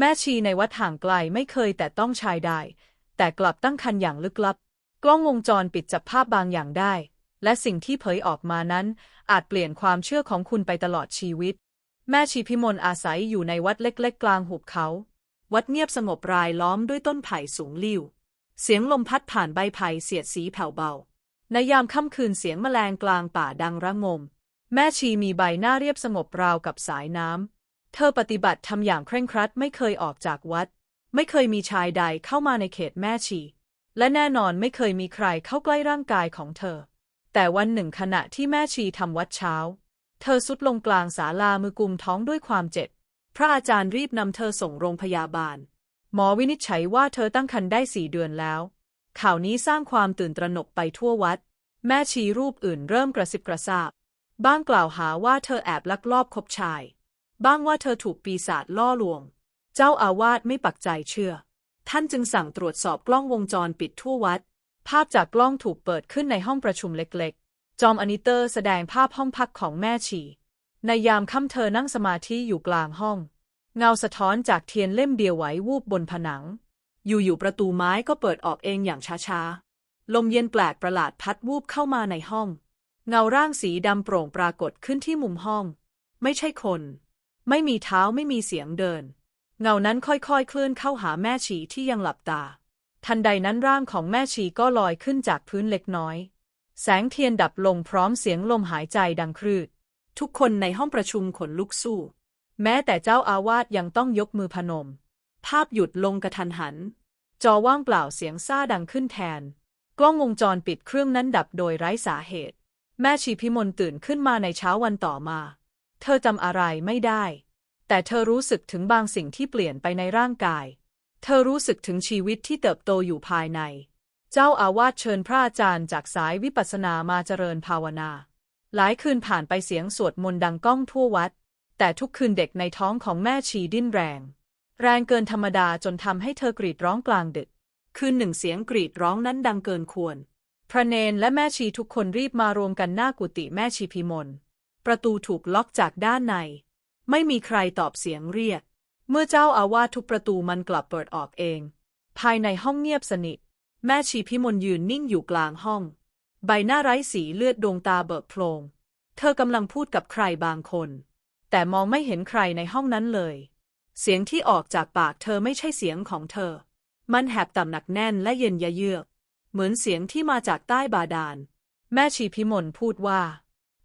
แม่ชีในวัดห่างไกลไม่เคยแต่ต้องชายใดแต่กลับตั้งคันอย่างลึกลับ กล้องวงจรปิดจับภาพบางอย่างได้ และสิ่งที่เผยออกมานั้น อาจเปลี่ยนความเชื่อของคุณไปตลอดชีวิต แม่ชีพิมลอาศัยอยู่ในวัดเล็กๆ กลางหุบเขา วัดเงียบสงบรายล้อมด้วยต้นไผ่สูงลิ่ว เสียงลมพัดผ่านใบไผ่เสียดสีแผ่วเบา ในยามค่ำคืนเสียงแมลงกลางป่าดังระงม แม่ชีมีใบหน้าเรียบสงบราวกับสายน้ำ เธอปฏิบัติทำอย่างเคร่งครัดไม่เคยออกจากวัด ไม่เคยมีชายใดเข้ามาในเขตแม่ชี และแน่นอนไม่เคยมีใครเข้าใกล้ร่างกายของเธอ แต่วันหนึ่งขณะที่แม่ชีทำวัดเช้า เธอสุดลงกลางศาลามือกุมท้องด้วยความเจ็บ พระอาจารย์รีบนำเธอส่งโรงพยาบาล หมอวินิจฉัยว่าเธอตั้งครรภ์ได้สี่เดือนแล้ว ข่าวนี้สร้างความตื่นตระหนกไปทั่ววัด แม่ชีรูปอื่นเริ่มกระซิบกระซาบ บ้างกล่าวหาว่าเธอแอบลักลอบคบชาย บ้างว่าเธอถูกปีศาจล่อลวง เจ้าอาวาสไม่ปักใจเชื่อ ท่านจึงสั่งตรวจสอบกล้องวงจรปิดทั่ววัด ภาพจากกล้องถูกเปิดขึ้นในห้องประชุมเล็กๆ จอมอนิเตอร์แสดงภาพห้องพักของแม่ชี ในยามค่ำเธอนั่งสมาธิอยู่กลางห้อง เงาสะท้อนจากเทียนเล่มเดียวไหววูบบนผนัง อยู่ๆประตูไม้ก็เปิดออกเองอย่างช้าๆ ลมเย็นแปลกประหลาดพัดวูบเข้ามาในห้อง เงาร่างสีดำโปร่งปรากฏขึ้นที่มุมห้อง ไม่ใช่คน ไม่มีเท้าไม่มีเสียงเดิน เงานั้นค่อยๆ เคลื่อนเข้าหาแม่ชีที่ยังหลับตา ทันใดนั้นร่างของแม่ชีก็ลอยขึ้นจากพื้นเล็กน้อย แสงเทียนดับลงพร้อมเสียงลมหายใจดังครืด ทุกคนในห้องประชุมขนลุกสู้ แม้แต่เจ้าอาวาสยังต้องยกมือพนม ภาพหยุดลงกระทันหัน จอว่างเปล่าเสียงซ่าดังขึ้นแทน กล้องวงจรปิดเครื่องนั้นดับโดยไร้สาเหตุ แม่ชีพิมลตื่นขึ้นมาในเช้าวันต่อมา เธอจำอะไรไม่ได้ แต่เธอรู้สึกถึงบางสิ่งที่เปลี่ยนไปในร่างกาย เธอรู้สึกถึงชีวิตที่เติบโตอยู่ภายใน เจ้าอาวาสเชิญพระอาจารย์จากสายวิปัสสนามาเจริญภาวนา หลายคืนผ่านไปเสียงสวดมนต์ดังก้องทั่ววัด แต่ทุกคืนเด็กในท้องของแม่ชีดิ้นแรง แรงเกินธรรมดาจนทำให้เธอกรีดร้องกลางดึก คืนหนึ่งเสียงกรีดร้องนั้นดังเกินควร พระเนนและแม่ชีทุกคนรีบมารวมกันหน้ากุฏิแม่ชีพิมล ประตูถูกล็อกจากด้านใน ไม่มีใครตอบเสียงเรียก เมื่อเจ้าอาวาสทุกประตูมันกลับเปิดออกเอง ภายในห้องเงียบสนิท แม่ชีพิมลยืนนิ่งอยู่กลางห้อง ใบหน้าไร้สีเลือดดวงตาเบิกโพลง เธอกำลังพูดกับใครบางคน แต่มองไม่เห็นใครในห้องนั้นเลย เสียงที่ออกจากปากเธอไม่ใช่เสียงของเธอ มันแหบต่ำหนักแน่นและเย็นยะเยือก เหมือนเสียงที่มาจากใต้บาดาล แม่ชีพิมลพูดว่า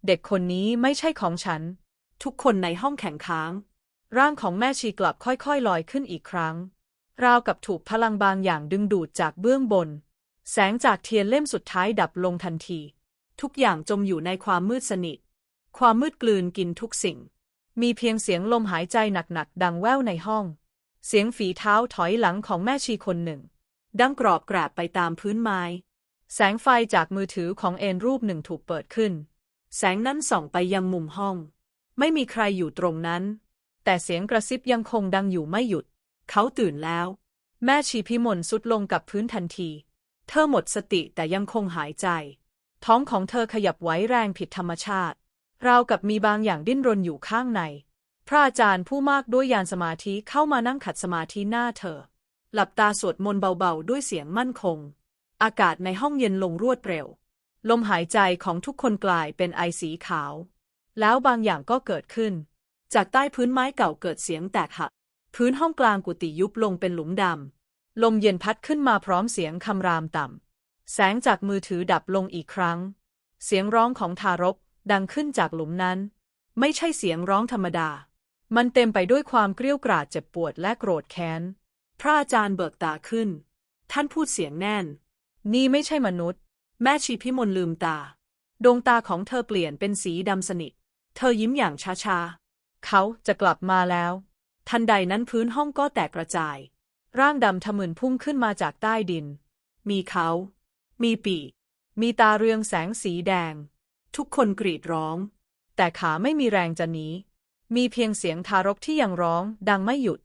เด็กคนนี้ไม่ใช่ของฉัน ทุกคนในห้องแข็งค้าง ร่างของแม่ชีกลับค่อยๆ ลอยขึ้นอีกครั้ง ราวกับถูกพลังบางอย่างดึงดูดจากเบื้องบน แสงจากเทียนเล่มสุดท้ายดับลงทันที ทุกอย่างจมอยู่ในความมืดสนิท ความมืดกลืนกินทุกสิ่ง มีเพียงเสียงลมหายใจหนักๆ ดังแว่วในห้อง เสียงฝีเท้าถอยหลังของแม่ชีคนหนึ่ง ดังกรอบกราบไปตามพื้นไม้ แสงไฟจากมือถือของเอนรูปหนึ่งถูกเปิดขึ้น แสงนั้นส่องไปยังมุมห้อง ไม่มีใครอยู่ตรงนั้น แต่เสียงกระซิบยังคงดังอยู่ไม่หยุด เขาตื่นแล้ว แม่ชีพิมลสุดลงกับพื้นทันที เธอหมดสติแต่ยังคงหายใจ ท้องของเธอขยับไหวแรงผิดธรรมชาติราวกับมีบางอย่างดิ้นรนอยู่ข้างใน พระอาจารย์ผู้มากด้วยยานสมาธิเข้ามานั่งขัดสมาธิหน้าเธอ หลับตาสวดมนต์เบาๆ ด้วยเสียงมั่นคง อากาศในห้องเย็นลงรวดเร็ว ลมหายใจของทุกคนกลายเป็นไอสีขาว แล้วบางอย่างก็เกิดขึ้น จากใต้พื้นไม้เก่าเกิดเสียงแตกหัก พื้นห้องกลางกุฏิยุบลงเป็นหลุมดำ ลมเย็นพัดขึ้นมาพร้อมเสียงคำรามต่ำ แสงจากมือถือดับลงอีกครั้ง เสียงร้องของทารกดังขึ้นจากหลุมนั้น ไม่ใช่เสียงร้องธรรมดา มันเต็มไปด้วยความเกรี้ยวกราดเจ็บปวดและโกรธแค้น พระอาจารย์เบิกตาขึ้น ท่านพูดเสียงแน่น นี่ไม่ใช่มนุษย์ แม่ชีพิมลลืมตา ดวงตาของเธอเปลี่ยนเป็นสีดำสนิท เธอยิ้มอย่างช้าๆ เขาจะกลับมาแล้ว ทันใดนั้นพื้นห้องก็แตกกระจาย ร่างดำทะมึนพุ่งขึ้นมาจากใต้ดิน มีเขา มีปีกมีตาเรืองแสงสีแดง ทุกคนกรีดร้อง แต่ขาไม่มีแรงจะหนี มีเพียงเสียงทารกที่ยังร้องดังไม่หยุด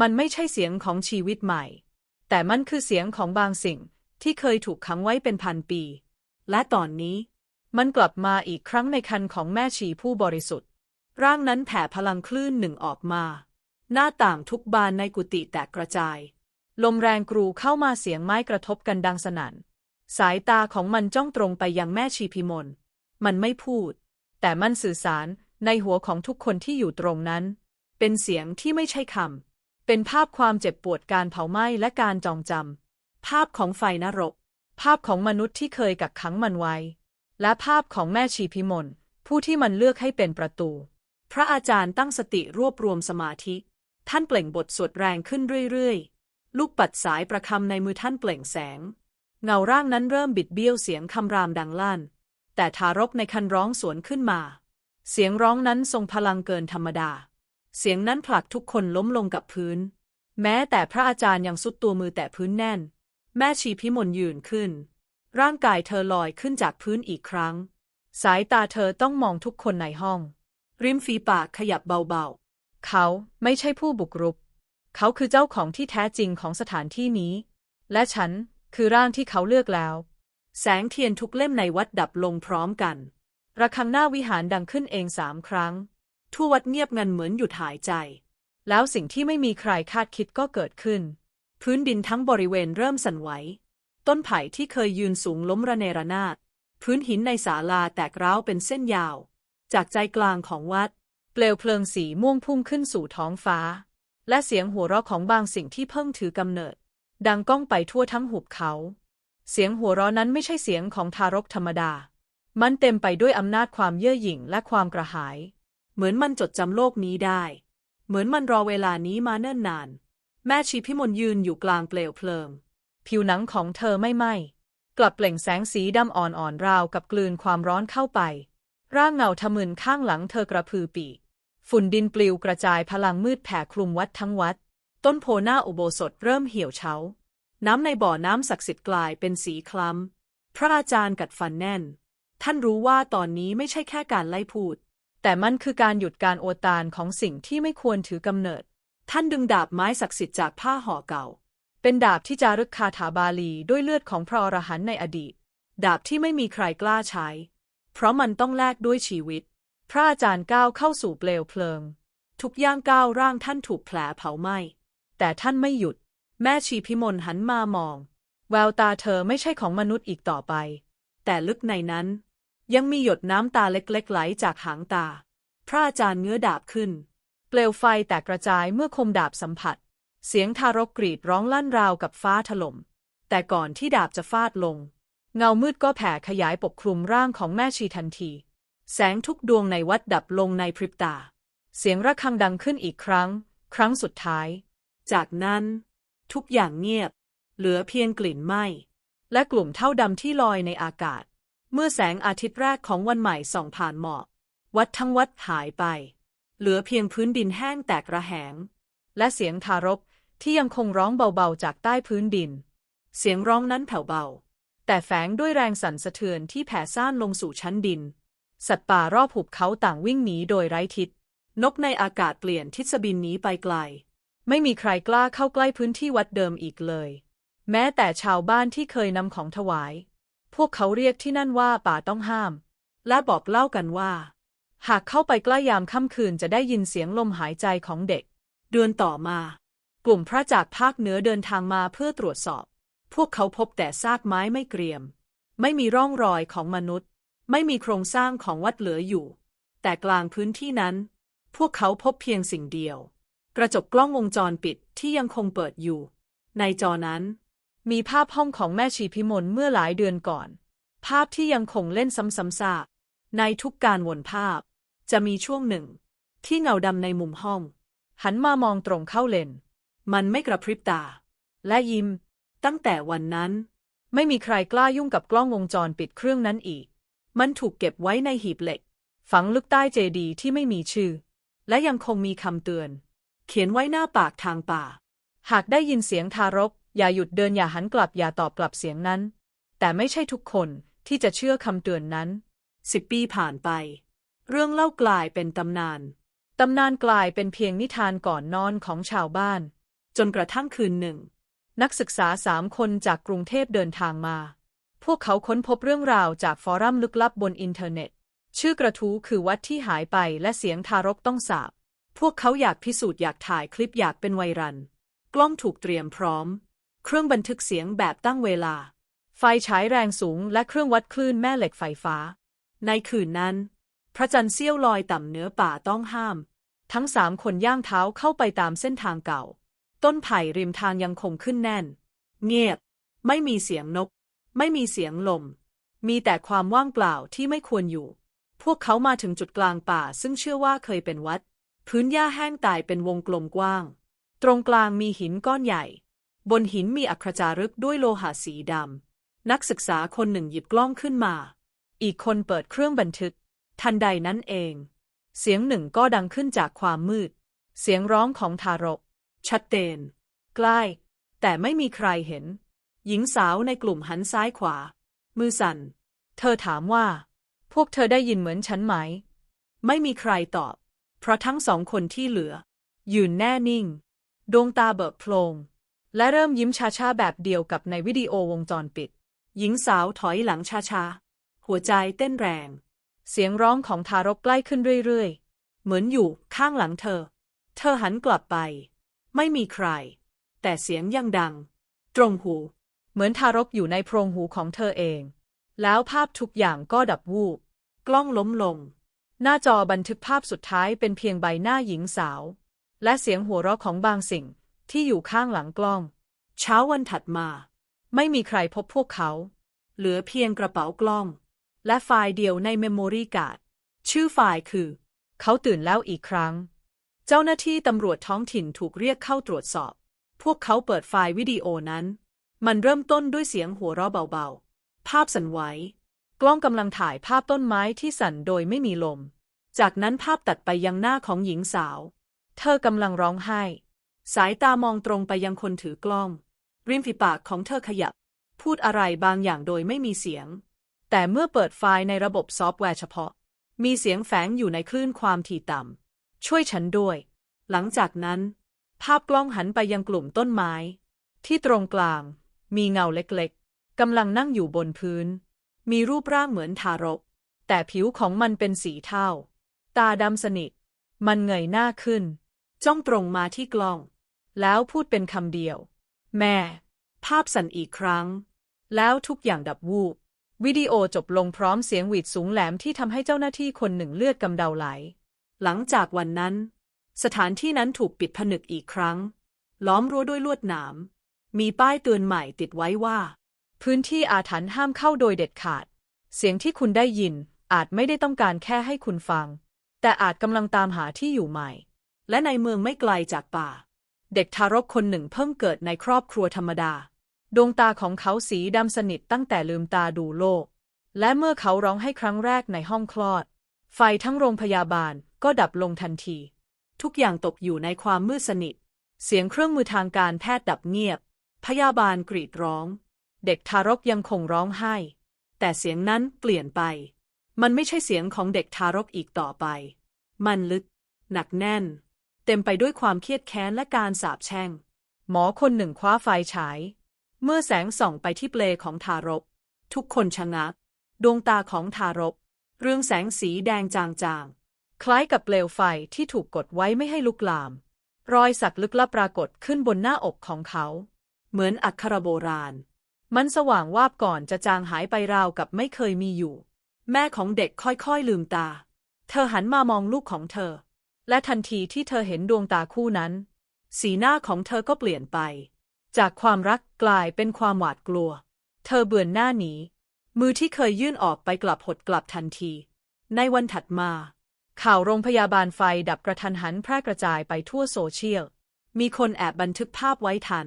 มันไม่ใช่เสียงของชีวิตใหม่ แต่มันคือเสียงของบางสิ่ง ที่เคยถูกขังไว้เป็นพันปี และตอนนี้ มันกลับมาอีกครั้งในคันของแม่ชีผู้บริสุทธิ์ ร่างนั้นแผ่พลังคลื่นหนึ่งออกมา หน้าต่างทุกบานในกุฏิแตกกระจาย ลมแรงกรูเข้ามาเสียงไม้กระทบกันดังสนั่น สายตาของมันจ้องตรงไปยังแม่ชีพิมลมันไม่พูด แต่มันสื่อสารในหัวของทุกคนที่อยู่ตรงนั้น เป็นเสียงที่ไม่ใช่คำเป็นภาพความเจ็บปวดการเผาไหม้และการจองจำ ภาพของไฟนรก ภาพของมนุษย์ที่เคยกักขังมันไว้ และภาพของแม่ชีพิมลผู้ที่มันเลือกให้เป็นประตู พระอาจารย์ตั้งสติรวบรวมสมาธิ ท่านเปล่งบทสวดแรงขึ้นเรื่อยๆ ลูกปัดสายประคำในมือท่านเปล่งแสง เงาร่างนั้นเริ่มบิดเบี้ยวเสียงคำรามดังลั่น แต่ทารกในคันร้องสวนขึ้นมา เสียงร้องนั้นทรงพลังเกินธรรมดา เสียงนั้นผลักทุกคนล้มลงกับพื้น แม้แต่พระอาจารย์ยังสุดตัวมือแตะพื้นแน่น แม่ชีพิมลยืนขึ้น ร่างกายเธอลอยขึ้นจากพื้นอีกครั้ง สายตาเธอต้องมองทุกคนในห้อง ริมฝีปากขยับเบาๆ เขาไม่ใช่ผู้บุกรุก เขาคือเจ้าของที่แท้จริงของสถานที่นี้ และฉันคือร่างที่เขาเลือกแล้ว แสงเทียนทุกเล่มในวัดดับลงพร้อมกันระฆังหน้าวิหารดังขึ้นเองสามครั้ง ทั่ววัดเงียบงันเหมือนหยุดหายใจ แล้วสิ่งที่ไม่มีใครคาดคิดก็เกิดขึ้น พื้นดินทั้งบริเวณเริ่มสั่นไหว ต้นไผ่ที่เคยยืนสูงล้มระเนระนาด พื้นหินในศาลาแตกร้าวเป็นเส้นยาว จากใจกลางของวัด เปลวเพลิงสีม่วงพุ่งขึ้นสู่ท้องฟ้า และเสียงหัวเราะของบางสิ่งที่เพิ่งถือกำเนิด ดังก้องไปทั่วทั้งหุบเขา เสียงหัวเราะนั้นไม่ใช่เสียงของทารกธรรมดา มันเต็มไปด้วยอำนาจความเย่อหยิ่งและความกระหาย เหมือนมันจดจำโลกนี้ได้ เหมือนมันรอเวลานี้มาเนิ่นนาน แม่ชีพิมลยืนอยู่กลางเปลวเพลิง ผิวหนังของเธอไม่ไหม้กลับเปล่งแสงสีดำอ่อนๆราวกับกลืนความร้อนเข้าไป ร่างเงาทะมึนข้างหลังเธอกระพือปีกฝุ่นดินปลิวกระจายพลังมืดแผ่คลุมวัดทั้งวัด ต้นโพหน้าอุโบสถเริ่มเหี่ยวเฉา น้ำในบ่อน้ำศักดิ์สิทธิ์กลายเป็นสีคล้ำ พระอาจารย์กัดฟันแน่น ท่านรู้ว่าตอนนี้ไม่ใช่แค่การไล่พูด แต่มันคือการหยุดการโอตานของสิ่งที่ไม่ควรถือกำเนิด ท่านดึงดาบไม้ศักดิ์สิทธิ์จากผ้าห่อเก่า เป็นดาบที่จารึกคาถาบาลีด้วยเลือดของพระอรหันต์ในอดีต ดาบที่ไม่มีใครกล้าใช้ เพราะมันต้องแลกด้วยชีวิต พระอาจารย์ก้าวเข้าสู่เปลวเพลิง ทุกย่างก้าวร่างท่านถูกแผลเผาไหม้แต่ท่านไม่หยุด แม่ชีพิมลหันมามอง แววตาเธอไม่ใช่ของมนุษย์อีกต่อไป แต่ลึกในนั้น ยังมีหยดน้ำตาเล็กๆ ไหลจากหางตา พระอาจารย์เงื้อดาบขึ้น เปลวไฟแตกกระจายเมื่อคมดาบสัมผัส เสียงทารกกรีดร้องลั่นราวกับฟ้าถล่ม แต่ก่อนที่ดาบจะฟาดลง เงามืดก็แผ่ขยายปกคลุมร่างของแม่ชีทันที แสงทุกดวงในวัดดับลงในพริบตา เสียงระฆังดังขึ้นอีกครั้ง ครั้งสุดท้าย จากนั้น ทุกอย่างเงียบ เหลือเพียงกลิ่นไหม้ และกลุ่มเท่าดำที่ลอยในอากาศ เมื่อแสงอาทิตย์แรกของวันใหม่ส่องผ่านหมอกวัดทั้งวัดหายไป เหลือเพียงพื้นดินแห้งแตกระแหง และเสียงทารกที่ยังคงร้องเบาๆจากใต้พื้นดิน เสียงร้องนั้นแผ่วเบา แต่แฝงด้วยแรงสั่นสะเทือนที่แผ่ซ่านลงสู่ชั้นดิน สัตว์ป่ารอบหุบเขาต่างวิ่งหนีโดยไร้ทิศ นกในอากาศเปลี่ยนทิศบินหนีไปไกล ไม่มีใครกล้าเข้าใกล้พื้นที่วัดเดิมอีกเลย แม้แต่ชาวบ้านที่เคยนำของถวาย พวกเขาเรียกที่นั่นว่าป่าต้องห้าม และบอกเล่ากันว่า หากเข้าไปใกล้ยามค่ำคืนจะได้ยินเสียงลมหายใจของเด็ก เดือนต่อมา กลุ่มพระจากภาคเหนือเดินทางมาเพื่อตรวจสอบ พวกเขาพบแต่ซากไม้ไม่เกรียม ไม่มีร่องรอยของมนุษย์ ไม่มีโครงสร้างของวัดเหลืออยู่ แต่กลางพื้นที่นั้น พวกเขาพบเพียงสิ่งเดียว กระจกกล้องวงจรปิดที่ยังคงเปิดอยู่ ในจอนั้น มีภาพห้องของแม่ชีพิมลเมื่อหลายเดือนก่อน ภาพที่ยังคงเล่นซ้ำๆซากในทุกการวนภาพ จะมีช่วงหนึ่ง ที่เงาดำในมุมห้อง หันมามองตรงเข้าเลน มันไม่กระพริบตา และยิ้ม ตั้งแต่วันนั้น ไม่มีใครกล้ายุ่งกับกล้องวงจรปิดเครื่องนั้นอีก มันถูกเก็บไว้ในหีบเหล็ก ฝังลึกใต้เจดีที่ไม่มีชื่อ และยังคงมีคำเตือน เขียนไว้หน้าปากทางป่า หากได้ยินเสียงทารก อย่าหยุดเดินอย่าหันกลับอย่าตอบกลับเสียงนั้น แต่ไม่ใช่ทุกคนที่จะเชื่อคำเตือนนั้นสิบปีผ่านไป เรื่องเล่ากลายเป็นตำนาน ตำนานกลายเป็นเพียงนิทานก่อนนอนของชาวบ้าน จนกระทั่งคืนหนึ่ง นักศึกษาสามคนจากกรุงเทพเดินทางมา พวกเขาค้นพบเรื่องราวจากฟอรัมลึกลับบนอินเทอร์เน็ต ชื่อกระทู้คือวัดที่หายไปและเสียงทารกต้องสาบ พวกเขาอยากพิสูจน์อยากถ่ายคลิปอยากเป็นไวรัลกล้องถูกเตรียมพร้อม เครื่องบันทึกเสียงแบบตั้งเวลา ไฟฉายแรงสูงและเครื่องวัดคลื่นแม่เหล็กไฟฟ้า ในคืนนั้น พระจันทร์เสี้ยวลอยต่ำเหนือป่าต้องห้าม ทั้งสามคนย่างเท้าเข้าไปตามเส้นทางเก่า ต้นไผ่ริมทางยังคงขึ้นแน่น เงียบ ไม่มีเสียงนก ไม่มีเสียงลม มีแต่ความว่างเปล่าที่ไม่ควรอยู่ พวกเขามาถึงจุดกลางป่าซึ่งเชื่อว่าเคยเป็นวัด พื้นหญ้าแห้งตายเป็นวงกลมกว้าง ตรงกลางมีหินก้อนใหญ่ บนหินมีอักขรจารึกด้วยโลหะสีดำนักศึกษาคนหนึ่งหยิบกล้องขึ้นมา อีกคนเปิดเครื่องบันทึก ทันใดนั้นเอง เสียงหนึ่งก็ดังขึ้นจากความมืด เสียงร้องของทารก ชัดเจนใกล้ แต่ไม่มีใครเห็น หญิงสาวในกลุ่มหันซ้ายขวา มือสั่น เธอถามว่า พวกเธอได้ยินเหมือนฉันไหม ไม่มีใครตอบ เพราะทั้งสองคนที่เหลือ ยืนแน่นิ่ง ดวงตาเบิกโพลง และเริ่มยิ้มช้าๆแบบเดียวกับในวิดีโอวงจรปิด หญิงสาวถอยหลังช้าๆ หัวใจเต้นแรง เสียงร้องของทารกใกล้ขึ้นเรื่อยเหมือนอยู่ข้างหลังเธอ เธอหันกลับไป ไม่มีใคร แต่เสียงยังดัง ตรงหู เหมือนทารกอยู่ในโพรงหูของเธอเอง แล้วภาพทุกอย่างก็ดับวูบ กล้องล้มลง หน้าจอบันทึกภาพสุดท้ายเป็นเพียงใบหน้าหญิงสาว และเสียงหัวเราะของบางสิ่งที่อยู่ข้างหลังกล้อง เช้าวันถัดมา ไม่มีใครพบพวกเขา เหลือเพียงกระเป๋ากล้อง และไฟล์เดียวในเมมโมรีการ์ดชื่อไฟล์คือ เขาตื่นแล้วอีกครั้ง เจ้าหน้าที่ตำรวจท้องถิ่นถูกเรียกเข้าตรวจสอบ พวกเขาเปิดไฟล์วิดีโอนั้น มันเริ่มต้นด้วยเสียงหัวเราะเบาๆ ภาพสั่นไหว กล้องกำลังถ่ายภาพต้นไม้ที่สั่นโดยไม่มีลม จากนั้นภาพตัดไปยังหน้าของหญิงสาว เธอกำลังร้องไห้ สายตามองตรงไปยังคนถือกล้อง ริมฝีปากของเธอขยับ พูดอะไรบางอย่างโดยไม่มีเสียง แต่เมื่อเปิดไฟล์ในระบบซอฟต์แวร์เฉพาะ มีเสียงแฝงอยู่ในคลื่นความถี่ต่ำ ช่วยฉันด้วย หลังจากนั้น ภาพกล้องหันไปยังกลุ่มต้นไม้ ที่ตรงกลาง มีเงาเล็กๆ กำลังนั่งอยู่บนพื้น มีรูปร่างเหมือนทารก แต่ผิวของมันเป็นสีเทา ตาดำสนิท มันเงยหน้าขึ้น จ้องตรงมาที่กล้อง แล้วพูดเป็นคำเดียว แม่ ภาพสั่นอีกครั้ง แล้วทุกอย่างดับวูบ วิดีโอจบลงพร้อมเสียงหวีดสูงแหลมที่ทำให้เจ้าหน้าที่คนหนึ่งเลือดกำเดาไหล หลังจากวันนั้น สถานที่นั้นถูกปิดผนึกอีกครั้ง ล้อมรั้วด้วยลวดหนาม มีป้ายเตือนใหม่ติดไว้ว่า พื้นที่อาถรรพ์ห้ามเข้าโดยเด็ดขาด เสียงที่คุณได้ยินอาจไม่ได้ต้องการแค่ให้คุณฟัง แต่อาจกำลังตามหาที่อยู่ใหม่ และในเมืองไม่ไกลจากป่า เด็กทารกคนหนึ่งเพิ่งเกิดในครอบครัวธรรมดา ดวงตาของเขาสีดำสนิทตั้งแต่ลืมตาดูโลก และเมื่อเขาร้องให้ครั้งแรกในห้องคลอด ไฟทั้งโรงพยาบาลก็ดับลงทันที ทุกอย่างตกอยู่ในความมืดสนิท เสียงเครื่องมือทางการแพทย์ดับเงียบ พยาบาลกรีดร้อง เด็กทารกยังคงร้องไห้ แต่เสียงนั้นเปลี่ยนไป มันไม่ใช่เสียงของเด็กทารกอีกต่อไป มันลึก หนักแน่น เต็มไปด้วยความเครียดแค้นและการสาปแช่ง หมอคนหนึ่งคว้าไฟฉาย เมื่อแสงส่องไปที่เปลของทารก ทุกคนชะงัก ดวงตาของทารก เรืองแสงสีแดงจางๆ คล้ายกับเปลวไฟที่ถูกกดไว้ไม่ให้ลุกลาม รอยสักลึกลับปรากฏขึ้นบนหน้าอกของเขา เหมือนอักขระโบราณ มันสว่างวาบก่อนจะจางหายไปราวกับไม่เคยมีอยู่ แม่ของเด็กค่อยๆลืมตา เธอหันมามองลูกของเธอ และทันทีที่เธอเห็นดวงตาคู่นั้น สีหน้าของเธอก็เปลี่ยนไป จากความรักกลายเป็นความหวาดกลัว เธอเบือนหน้าหนี มือที่เคยยื่นออกไปกลับหดกลับทันที ในวันถัดมา ข่าวโรงพยาบาลไฟดับกระทันหันแพร่กระจายไปทั่วโซเชียล มีคนแอบบันทึกภาพไว้ทัน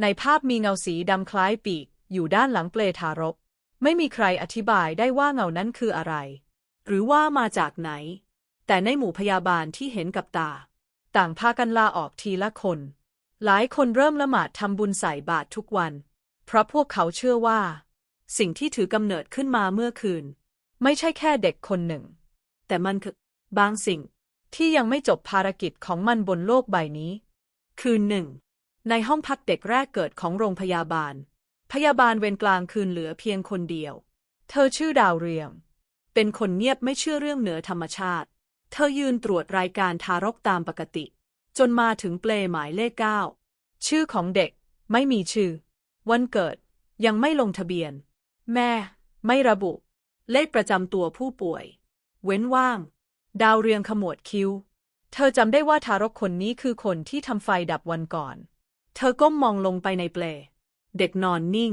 ในภาพมีเงาสีดำคล้ายปีก อยู่ด้านหลังเปลทารก ไม่มีใครอธิบายได้ว่าเงานั้นคืออะไร หรือว่ามาจากไหน แต่ในหมู่พยาบาลที่เห็นกับตา ต่างพากันลาออกทีละคน หลายคนเริ่มละหมาดทำบุญใส่บาตรทุกวัน เพราะพวกเขาเชื่อว่า สิ่งที่ถือกำเนิดขึ้นมาเมื่อคืน ไม่ใช่แค่เด็กคนหนึ่ง แต่มันคือบางสิ่งที่ยังไม่จบภารกิจของมันบนโลกใบนี้ คืนหนึ่ง ในห้องพักเด็กแรกเกิดของโรงพยาบาล พยาบาลเวรกลางคืนเหลือเพียงคนเดียว เธอชื่อดาวเรืองเป็นคนเงียบไม่เชื่อเรื่องเหนือธรรมชาติ เธอยืนตรวจรายการทารกตามปกติ จนมาถึงเปลหมายเลขเก้าชื่อของเด็กไม่มีชื่อ วันเกิดยังไม่ลงทะเบียน แม่ ไม่ระบุ เลขประจำตัวผู้ป่วย เว้นว่าง ดาวเรืองขมวดคิ้ว เธอจำได้ว่าทารกคนนี้คือคนที่ทำไฟดับวันก่อน เธอก้มมองลงไปในเปล เด็กนอนนิ่ง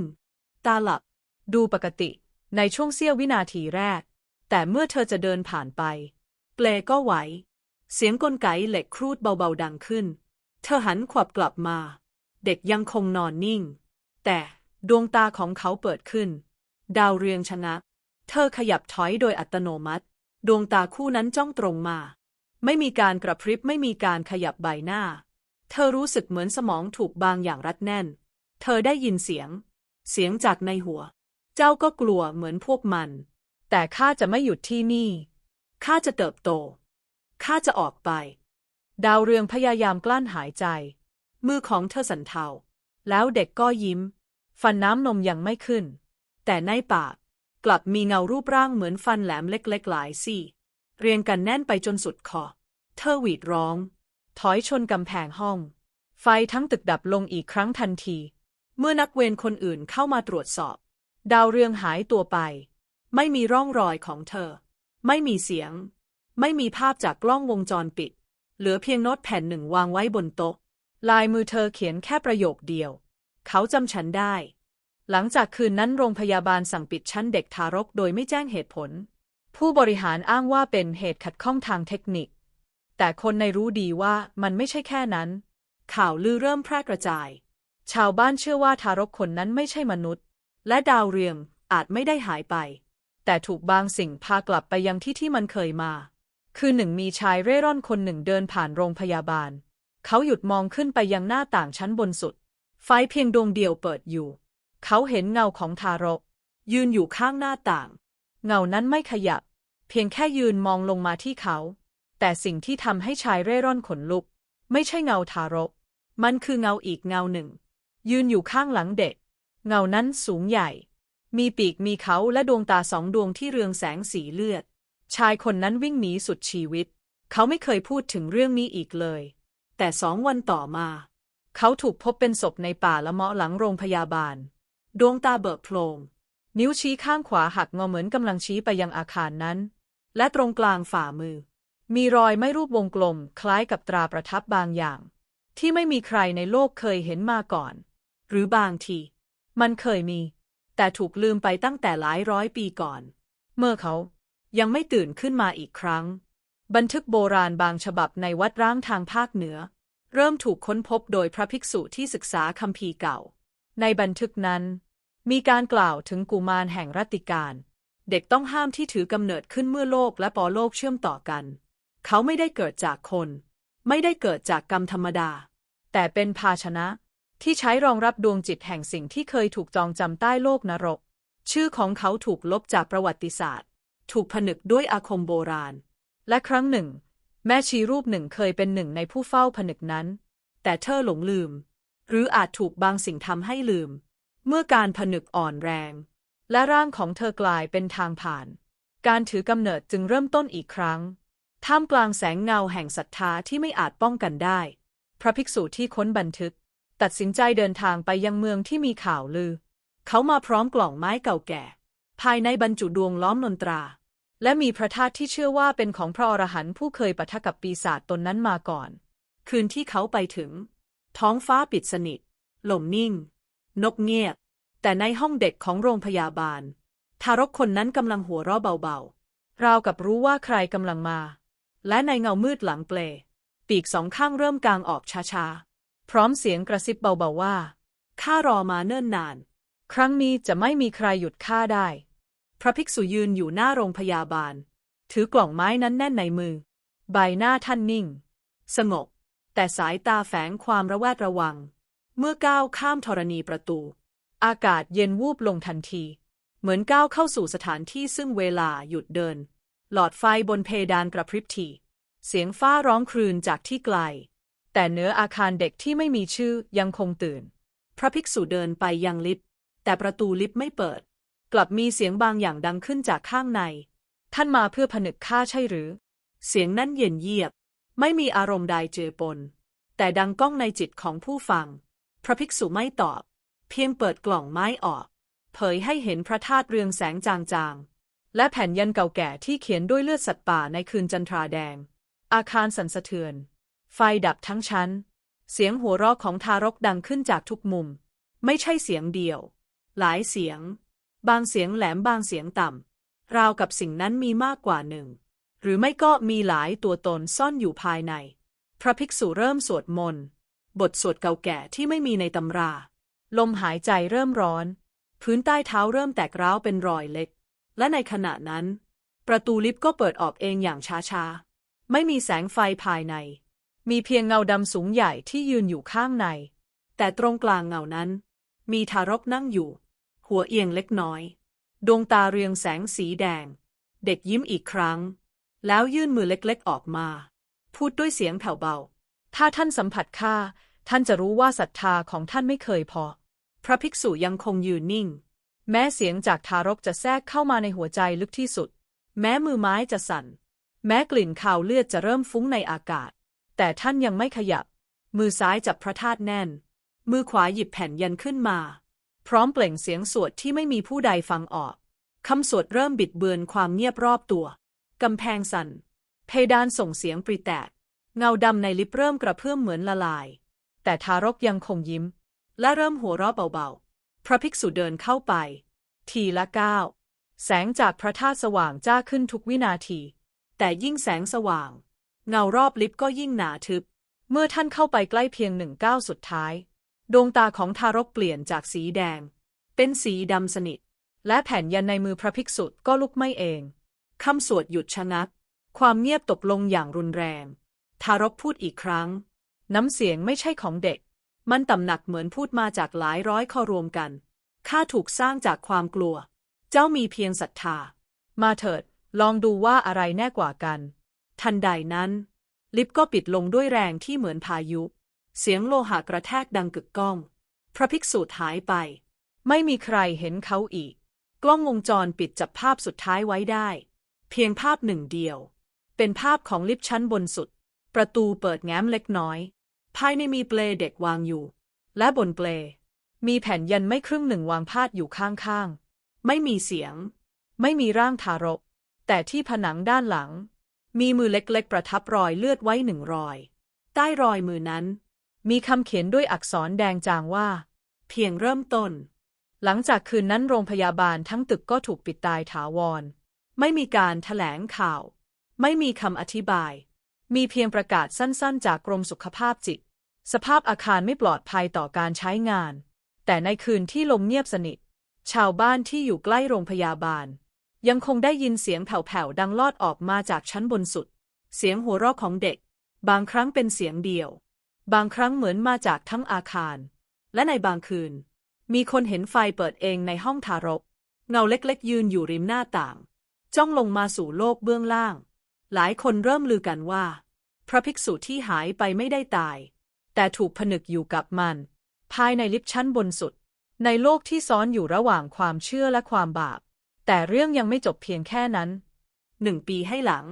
ตาหลับ ดูปกติ ในช่วงเสี้ยววินาทีแรก แต่เมื่อเธอจะเดินผ่านไป เปลก็ไหว เสียงกลไกเหล็กครูดเบาๆดังขึ้น เธอหันขวับกลับมา เด็กยังคงนอนนิ่ง แต่ดวงตาของเขาเปิดขึ้น ดาวเรืองชนะ เธอขยับถอยโดยอัตโนมัติ ดวงตาคู่นั้นจ้องตรงมา ไม่มีการกระพริบไม่มีการขยับใบหน้า เธอรู้สึกเหมือนสมองถูกบางอย่างรัดแน่น เธอได้ยินเสียง เสียงจากในหัว เจ้าก็กลัวเหมือนพวกมัน แต่ข้าจะไม่หยุดที่นี่ข้าจะเติบโต ข้าจะออกไป ดาวเรืองพยายามกลั้นหายใจ มือของเธอสั่นเทา แล้วเด็กก็ยิ้ม ฟันน้ำนมยังไม่ขึ้น แต่ในปากกลับมีเงารูปร่างเหมือนฟันแหลมเล็กๆหลายซี่ เรียงกันแน่นไปจนสุดคอ เธอหวีดร้อง ถอยชนกำแพงห้อง ไฟทั้งตึกดับลงอีกครั้งทันที เมื่อนักเวรคนอื่นเข้ามาตรวจสอบ ดาวเรืองหายตัวไป ไม่มีร่องรอยของเธอ ไม่มีเสียง ไม่มีภาพจากกล้องวงจรปิด เหลือเพียงโน้ตแผ่นหนึ่งวางไว้บนโต๊ะ ลายมือเธอเขียนแค่ประโยคเดียว เขาจำฉันได้ หลังจากคืนนั้นโรงพยาบาลสั่งปิดชั้นเด็กทารกโดยไม่แจ้งเหตุผล ผู้บริหารอ้างว่าเป็นเหตุขัดข้องทางเทคนิค แต่คนในรู้ดีว่ามันไม่ใช่แค่นั้น ข่าวลือเริ่มแพร่กระจาย ชาวบ้านเชื่อว่าทารกคนนั้นไม่ใช่มนุษย์ และดาวเรืองอาจไม่ได้หายไป แต่ถูกบางสิ่งพากลับไปยังที่ที่มันเคยมา คือหนึ่งมีชายเร่ร่อนคนหนึ่งเดินผ่านโรงพยาบาล เขาหยุดมองขึ้นไปยังหน้าต่างชั้นบนสุด ไฟเพียงดวงเดียวเปิดอยู่ เขาเห็นเงาของทารก ยืนอยู่ข้างหน้าต่าง เงานั้นไม่ขยับ เพียงแค่ยืนมองลงมาที่เขา แต่สิ่งที่ทำให้ชายเร่ร่อนขนลุก ไม่ใช่เงาทารก มันคือเงาอีกเงาหนึ่ง ยืนอยู่ข้างหลังเด็ก เงานั้นสูงใหญ่ มีปีกมีเขาและดวงตาสองดวงที่เรืองแสงสีเลือด ชายคนนั้นวิ่งหนีสุดชีวิต เขาไม่เคยพูดถึงเรื่องนี้อีกเลย แต่สองวันต่อมา เขาถูกพบเป็นศพในป่าละเมาะหลังโรงพยาบาล ดวงตาเบิกโพลงนิ้วชี้ข้างขวาหักงอเหมือนกำลังชี้ไปยังอาคารนั้น และตรงกลางฝ่ามือ มีรอยไม่รูปวงกลม คล้ายกับตราประทับบางอย่าง ที่ไม่มีใครในโลกเคยเห็นมาก่อน หรือบางที มันเคยมี แต่ถูกลืมไปตั้งแต่หลายร้อยปีก่อน เมื่อเขา ยังไม่ตื่นขึ้นมาอีกครั้ง บันทึกโบราณบางฉบับในวัดร้างทางภาคเหนือ เริ่มถูกค้นพบโดยพระภิกษุที่ศึกษาคัมภีร์เก่า ในบันทึกนั้น มีการกล่าวถึงกุมารแห่งรัตติการ เด็กต้องห้ามที่ถือกำเนิดขึ้นเมื่อโลกและปอโลกเชื่อมต่อกัน เขาไม่ได้เกิดจากคน ไม่ได้เกิดจากกรรมธรรมดา แต่เป็นภาชนะที่ใช้รองรับดวงจิตแห่งสิ่งที่เคยถูกจองจำใต้โลกนรก ชื่อของเขาถูกลบจากประวัติศาสตร์ ถูกผนึกด้วยอาคมโบราณ และครั้งหนึ่ง แม่ชีรูปหนึ่งเคยเป็นหนึ่งในผู้เฝ้าผนึกนั้น แต่เธอหลงลืม หรืออาจถูกบางสิ่งทำให้ลืม เมื่อการผนึกอ่อนแรง และร่างของเธอกลายเป็นทางผ่าน การถือกำเนิดจึงเริ่มต้นอีกครั้ง ท่ามกลางแสงเงาแห่งศรัทธาที่ไม่อาจป้องกันได้ พระภิกษุที่ค้นบันทึก ตัดสินใจเดินทางไปยังเมืองที่มีข่าวลือ เขามาพร้อมกล่องไม้เก่าแก่ ภายในบรรจุดวงล้อมนนตรา และมีพระธาตุที่เชื่อว่าเป็นของพระอรหันต์ผู้เคยปะทะกับปีศาจตนนั้นมาก่อน คืนที่เขาไปถึง ท้องฟ้าปิดสนิทลมนิ่ง นกเงียบ แต่ในห้องเด็กของโรงพยาบาล ทารกคนนั้นกำลังหัวเราะเบาๆ ราวกับรู้ว่าใครกำลังมา และในเงามืดหลังเปล ปีกสองข้างเริ่มกางออกช้าๆ พร้อมเสียงกระซิบเบาๆว่าข้ารอมาเนิ่นนาน ครั้งนี้จะไม่มีใครหยุดข้าได้ พระภิกษุยืนอยู่หน้าโรงพยาบาล ถือกล่องไม้นั้นแน่นในมือ ใบหน้าท่านนิ่ง สงบ แต่สายตาแฝงความระแวดระวัง เมื่อก้าวข้ามธรณีประตู อากาศเย็นวูบลงทันที เหมือนก้าวเข้าสู่สถานที่ซึ่งเวลาหยุดเดิน หลอดไฟบนเพดานกระพริบทีเสียงฟ้าร้องครืนจากที่ไกล แต่เนื้ออาคารเด็กที่ไม่มีชื่อยังคงตื่น พระภิกษุเดินไปยังลิฟต์แต่ประตูลิฟต์ไม่เปิด กลับมีเสียงบางอย่างดังขึ้นจากข้างใน ท่านมาเพื่อผนึกข้าใช่หรือ เสียงนั้นเย็นเยียบ ไม่มีอารมณ์ใดเจือปน แต่ดังก้องในจิตของผู้ฟัง พระภิกษุไม่ตอบ เพียงเปิดกล่องไม้ออก เผยให้เห็นพระธาตุเรืองแสงจางๆ และแผ่นยันเก่าแก่ที่เขียนด้วยเลือดสัตว์ป่าในคืนจันทราแดง อาคารสั่นสะเทือน ไฟดับทั้งชั้น เสียงหัวเราะของทารกดังขึ้นจากทุกมุม ไม่ใช่เสียงเดียว หลายเสียง บางเสียงแหลมบางเสียงต่ำ ราวกับสิ่งนั้นมีมากกว่าหนึ่ง หรือไม่ก็มีหลายตัวตนซ่อนอยู่ภายใน พระภิกษุเริ่มสวดมนต์ บทสวดเก่าแก่ที่ไม่มีในตำรา ลมหายใจเริ่มร้อน พื้นใต้เท้าเริ่มแตกร้าวเป็นรอยเล็ก และในขณะนั้น ประตูลิฟต์ก็เปิดออกเองอย่างช้าๆ ไม่มีแสงไฟภายใน มีเพียงเงาดำสูงใหญ่ที่ยืนอยู่ข้างใน แต่ตรงกลางเงานั้น มีทารกนั่งอยู่ หัวเอียงเล็กน้อย ดวงตาเรืองแสงสีแดง เด็กยิ้มอีกครั้ง แล้วยื่นมือเล็กๆออกมา พูดด้วยเสียงแผ่วเบา ถ้าท่านสัมผัสข้า ท่านจะรู้ว่าศรัทธาของท่านไม่เคยพอ พระภิกษุยังคงยืนนิ่ง แม้เสียงจากทารกจะแทรกเข้ามาในหัวใจลึกที่สุด แม้มือไม้จะสั่น แม้กลิ่นคาวเลือดจะเริ่มฟุ้งในอากาศ แต่ท่านยังไม่ขยับ มือซ้ายจับพระธาตุแน่น มือขวาหยิบแผ่นยันขึ้นมา พร้อมเปล่งเสียงสวดที่ไม่มีผู้ใดฟังออกคำสวดเริ่มบิดเบือนความเงียบรอบตัวกำแพงสั่น เพดานส่งเสียงปริแตก เงาดำในลิฟต์เริ่มกระเพื่อมเหมือนละลาย แต่ทารกยังคงยิ้ม และเริ่มหัวเราะเบาๆ พระภิกษุเดินเข้าไป ทีละก้าวแสงจากพระธาตุสว่างจ้าขึ้นทุกวินาที แต่ยิ่งแสงสว่าง เงารอบลิฟต์ก็ยิ่งหนาทึบ เมื่อท่านเข้าไปใกล้เพียงหนึ่งก้าวสุดท้าย ดวงตาของทารกเปลี่ยนจากสีแดง เป็นสีดำสนิท และแผ่นยันในมือพระภิกษุก็ลุกไม้เองคำสวดหยุดชะงัก ความเงียบตกลงอย่างรุนแรง ทารกพูดอีกครั้ง น้ำเสียงไม่ใช่ของเด็ก มันต่ำหนักเหมือนพูดมาจากหลายร้อยข้อรวมกันข้าถูกสร้างจากความกลัว เจ้ามีเพียงศรัทธา มาเถิด ลองดูว่าอะไรแน่กว่ากัน ทันใดนั้น ลิฟต์ก็ปิดลงด้วยแรงที่เหมือนพายุ เสียงโลหะกระแทกดังกึกก้อง พระภิกษุหายไป ไม่มีใครเห็นเขาอีก กล้องวงจรปิดจับภาพสุดท้ายไว้ได้ เพียงภาพหนึ่งเดียว เป็นภาพของลิฟต์ชั้นบนสุด ประตูเปิดแง้มเล็กน้อย ภายในมีเปลเด็กวางอยู่ และบนเปล มีแผ่นยันไม่ครึ่งหนึ่งวางพาดอยู่ข้างๆ ไม่มีเสียง ไม่มีร่างทารก แต่ที่ผนังด้านหลัง มีมือเล็กๆ ประทับรอยเลือดไว้หนึ่งรอย ใต้รอยมือนั้น มีคำเขียนด้วยอักษรแดงจางว่า เพียงเริ่มต้น หลังจากคืนนั้นโรงพยาบาลทั้งตึกก็ถูกปิดตายถาวร ไม่มีการแถลงข่าว ไม่มีคำอธิบาย มีเพียงประกาศสั้นๆ จากกรมสุขภาพจิต สภาพอาคารไม่ปลอดภัยต่อการใช้งาน แต่ในคืนที่ลมเงียบสนิท ชาวบ้านที่อยู่ใกล้โรงพยาบาล ยังคงได้ยินเสียงแผ่วๆดังลอดออกมาจากชั้นบนสุด เสียงหัวเราะของเด็ก บางครั้งเป็นเสียงเดียว บางครั้งเหมือนมาจากทั้งอาคาร และในบางคืน มีคนเห็นไฟเปิดเองในห้องทารก เงาเล็กๆ ยืนอยู่ริมหน้าต่าง จ้องลงมาสู่โลกเบื้องล่าง หลายคนเริ่มลือกันว่า พระภิกษุที่หายไปไม่ได้ตาย แต่ถูกผนึกอยู่กับมัน ภายในลิฟต์ชั้นบนสุด ในโลกที่ซ้อนอยู่ระหว่างความเชื่อและความบาป แต่เรื่องยังไม่จบเพียงแค่นั้นหนึ่งปีให้หลัง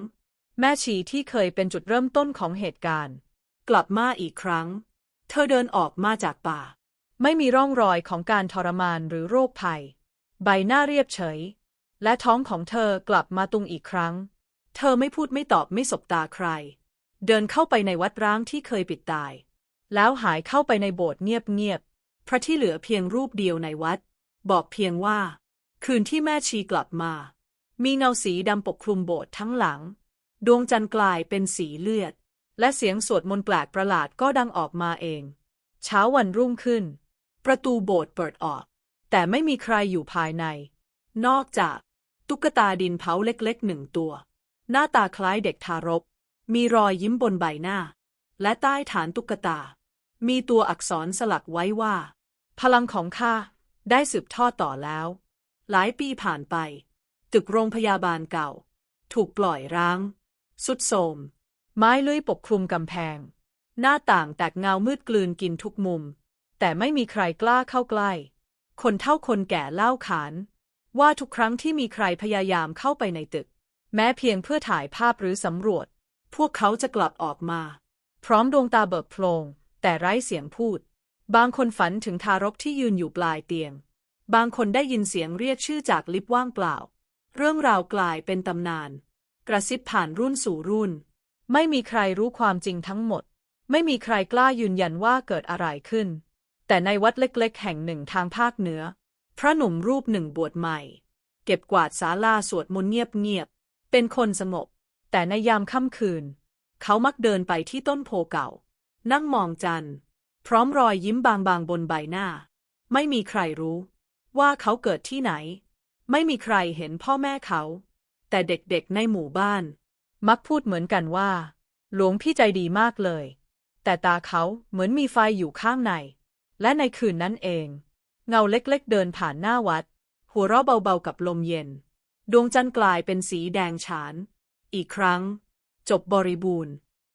แม่ชีที่เคยเป็นจุดเริ่มต้นของเหตุการณ์ กลับมาอีกครั้ง เธอเดินออกมาจากป่า ไม่มีร่องรอยของการทรมานหรือโรคภัย ใบหน้าเรียบเฉย และท้องของเธอกลับมาตุงอีกครั้ง เธอไม่พูดไม่ตอบไม่สบตาใคร เดินเข้าไปในวัดร้างที่เคยปิดตาย แล้วหายเข้าไปในโบสถ์เงียบๆพระที่เหลือเพียงรูปเดียวในวัด บอกเพียงว่า คืนที่แม่ชีกลับมา มีเงาสีดำปกคลุมโบสถ์ทั้งหลัง ดวงจันทร์กลายเป็นสีเลือด และเสียงสวดมนต์แปลกประหลาดก็ดังออกมาเอง เช้าวันรุ่งขึ้น ประตูโบสถ์เปิดออก แต่ไม่มีใครอยู่ภายใน นอกจาก ตุ๊กตาดินเผาเล็กๆหนึ่งตัว หน้าตาคล้ายเด็กทารก มีรอยยิ้มบนใบหน้า และใต้ฐานตุ๊กตา มีตัวอักษรสลักไว้ว่า พลังของข้าได้สืบทอดต่อแล้ว หลายปีผ่านไป ตึกโรงพยาบาลเก่า ถูกปล่อยร้าง สุดโทรม ไม้เลื้อยปกคลุมกำแพง หน้าต่างแตกเงามืดกลืนกินทุกมุม แต่ไม่มีใครกล้าเข้าใกล้ คนเท่าคนแก่เล่าขาน ว่าทุกครั้งที่มีใครพยายามเข้าไปในตึก แม้เพียงเพื่อถ่ายภาพหรือสำรวจ พวกเขาจะกลับออกมา พร้อมดวงตาเบิกโพลงแต่ไร้เสียงพูด บางคนฝันถึงทารกที่ยืนอยู่ปลายเตียง บางคนได้ยินเสียงเรียกชื่อจากลิฟต์ว่างเปล่า เรื่องราวกลายเป็นตำนาน กระซิบผ่านรุ่นสู่รุ่น ไม่มีใครรู้ความจริงทั้งหมด ไม่มีใครกล้ายืนยันว่าเกิดอะไรขึ้น แต่ในวัดเล็กๆ แห่งหนึ่งทางภาคเหนือ พระหนุ่มรูปหนึ่งบวชใหม่ เก็บกวาดศาลาสวดมนต์เงียบๆ เป็นคนสงบ แต่ในยามค่ำคืน เขามักเดินไปที่ต้นโพเก่า นั่งมองจันทร์ พร้อมรอยยิ้มบางๆ บนใบหน้า ไม่มีใครรู้ ว่าเขาเกิดที่ไหน ไม่มีใครเห็นพ่อแม่เขา แต่เด็กๆในหมู่บ้าน มักพูดเหมือนกันว่า หลวงพี่ใจดีมากเลย แต่ตาเขาเหมือนมีไฟอยู่ข้างใน และในคืนนั้นเอง เงาเล็กๆเดินผ่านหน้าวัด หัวเราะเบาๆกับลมเย็น ดวงจันทร์กลายเป็นสีแดงฉาน อีกครั้ง จบบริบูรณ์